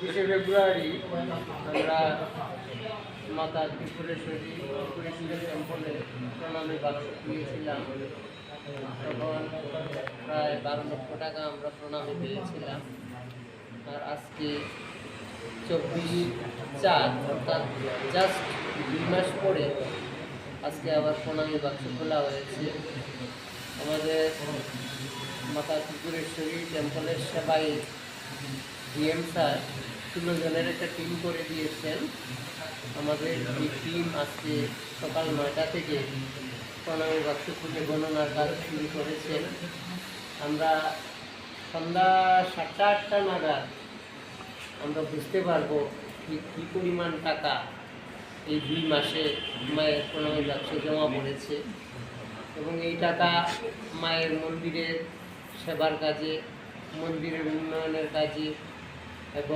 বিশে ফেব্রুয়ারি আমরা মাতা ত্রিপুরেশ্বরী ত্রিপুরেশ্বরী টেম্পলে প্রণামী বাক্স দিয়েছিলাম। তখন প্রায় বারো লক্ষ টাকা আমরা প্রণামী পেয়েছিলাম। আর আজকে চব্বিশ চার অর্থাৎ জাস্ট দুই মাস পরে আজকে আবার প্রণামী বাক্স খোলা হয়েছে। আমাদের মাতা ত্রিপুরেশ্বরী টেম্পলের সেবায় ডিএম স্যার ষোলো জনের একটা টিম করে দিয়েছেন। আমাদের এই টিম আজকে সকাল নয়টা থেকে প্রণামী বাক্স খুলে গণনার কাজ শুরু করেছেন। আমরা সন্ধ্যা সাতটা আটটা নাগাদ আমরা বুঝতে পারব যে কী পরিমাণ টাকা এই দুই মাসে মায়ের প্রণামী বাক্সে জমা পড়েছে এবং এই টাকা মায়ের মন্দিরের সেবার কাজে, মন্দিরের উন্নয়নের কাজে এবং